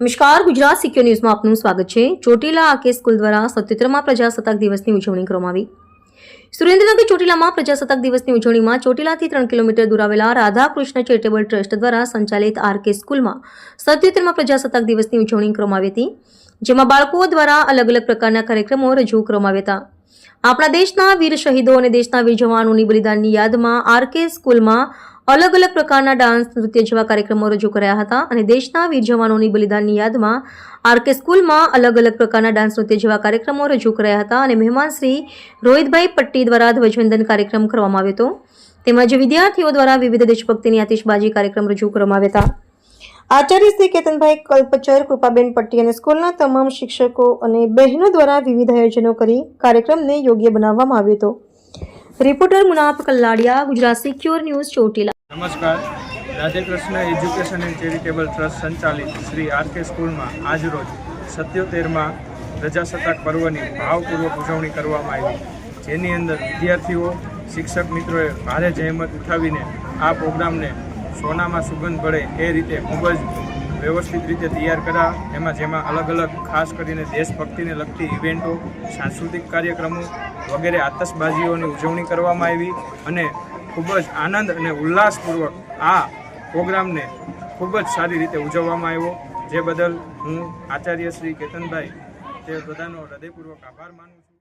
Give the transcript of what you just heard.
નમસ્કાર ગુજરાત સિક્યોર ન્યૂઝમાં આપનું સ્વાગત છે. ચોટીલા આકે સ્કૂલ દ્વારા સત્યોતેરમાં પ્રજાસત્તાક દિવસની ઉજવણી કરવામાં આવી. સુરેન્દ્રનગર ચોટીલામાં પ્રજાસત્તાક દિવસની ઉજવણીમાં ચોટીલાથી ત્રણ કિલોમીટર દૂર આવેલા રાધાકૃષ્ણ ચેરિટેબલ ટ્રસ્ટ દ્વારા સંચાલિત આરકે સ્કૂલમાં સત્યોતેરમાં પ્રજાસત્તાક દિવસની ઉજવણી કરવામાં આવી હતી, જેમાં બાળકો દ્વારા અલગ અલગ પ્રકારના કાર્યક્રમો રજૂ કરવામાં આવ્યા હતા. આપણા દેશના વીર શહીદો અને દેશના વીર જવાનોની બલિદાનની યાદમાં આરકે સ્કૂલમાં અલગ અલગ પ્રકારના ડાન્સ, નૃત્ય જેવા કાર્યક્રમો રજૂ કર્યા હતા અને દેશના વીર જવાનોની બલિદાનની યાદમાં આરકે સ્કૂલમાં અલગ અલગ પ્રકારના ડાન્સ, નૃત્ય જેવા કાર્યક્રમો રજૂ કર્યા હતા અને મહેમાન શ્રી રોહિતભાઈ પટ્ટી દ્વારા ધ્વજવંદન કાર્યક્રમ કરવામાં આવ્યો હતો. તેમજ વિદ્યાર્થીઓ દ્વારા વિવિધ દેશભક્તિની આતિશબાજી કાર્યક્રમ રજૂ કરવામાં આવ્યા હતા. આચાર્ય શ્રી કેતનભાઈ કલ્પચર, કૃપાબેન પટ્ટી અને સ્કૂલના તમામ શિક્ષકો અને બહેનો દ્વારા વિવિધ આયોજનો કરી કાર્યક્રમને યોગ્ય બનાવવામાં આવ્યો હતો. Reporter Munaf Kalladiya, Gujarat secure news Chotila. નમસ્કાર. Radhekrishna education and charitable trust સંચાલિત શ્રી આર કે સ્કૂલમાં આજરોજ સત્યોતેરમાં પ્રજાસત્તાક પર્વની ભાવપૂર્વક ઉજવણી કરવામાં આવી. જેની અંદર વિદ્યાર્થીઓ, શિક્ષક મિત્રોએ ભારે જહેમત ઉઠાવીને આ પ્રોગ્રામને સોનામાં સુગંધ ભળે એ રીતે ખૂબ જ વ્યવસ્થિત રીતે તૈયાર કર્યા. એમાં જેમાં અલગ અલગ ખાસ કરીને દેશભક્તિને લગતી ઇવેન્ટો, સાંસ્કૃતિક કાર્યક્રમો વગેરે આતશબાજીઓની ઉજવણી કરવામાં આવી અને ખૂબ જ આનંદ અને ઉલ્લાસપૂર્વક આ પ્રોગ્રામને ખૂબ જ સારી રીતે ઉજવવામાં આવ્યો. જે બદલ હું આચાર્ય શ્રી કેતનભાઈ તે બધાનો હૃદયપૂર્વક આભાર માનું છું.